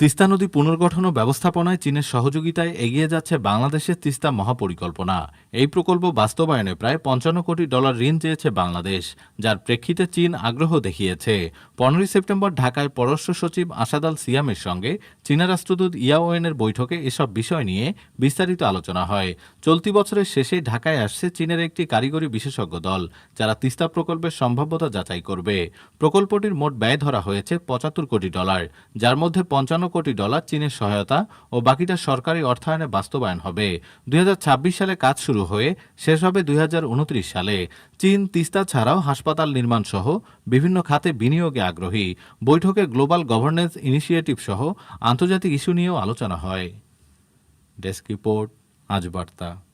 তিস্তা নদী পুনর্গঠন ও ব্যবস্থাপনায় চীনের সহযোগিতায় এগিয়ে যাচ্ছে বাংলাদেশের তিস্তা মহাপরিকল্পনা। এই প্রকল্প বাস্তবায়নে প্রায় পঞ্চান্ন কোটি ডলার ঋণ চেয়েছে বাংলাদেশ, যার প্রেক্ষিতে চীন আগ্রহ দেখিয়েছে। পনেরোই সেপ্টেম্বর ঢাকায় পররাষ্ট্র সচিব আসাদ আল সিয়ামের সঙ্গে চীনা রাষ্ট্রদূত ইয়াওয়েনের বৈঠকে এসব বিষয় নিয়ে বিস্তারিত আলোচনা হয়। চলতি বছরের শেষে ঢাকায় আসছে চীনের একটি কারিগরি বিশেষজ্ঞ দল, যারা তিস্তা প্রকল্পের সম্ভাব্যতা যাচাই করবে। প্রকল্পটির মোট ব্যয় ধরা হয়েছে পঁচাত্তর কোটি ডলার, যার মধ্যে পঞ্চান্ন কোটি ডলার চীনের সহায়তা ও বাকিটা সরকারি অর্থায়নে বাস্তবায়ন হবে। দুই হাজার ছাব্বিশ সালে কাজ শুরু হয়ে শেষ হবে দুই হাজার উনত্রিশ সালে। চীন তিস্তা ছাড়াও হাসপাতাল নির্মাণ সহ বিভিন্ন খাতে বিনিয়োগে আগ্রহী। বৈঠকে গ্লোবাল গভর্নেন্স ইনিশিয়েটিভ সহ আন্তর্জাতিক ইস্যু নিয়েও আলোচনা হয়। ডেস্ক রিপোর্ট, আজ বার্তা।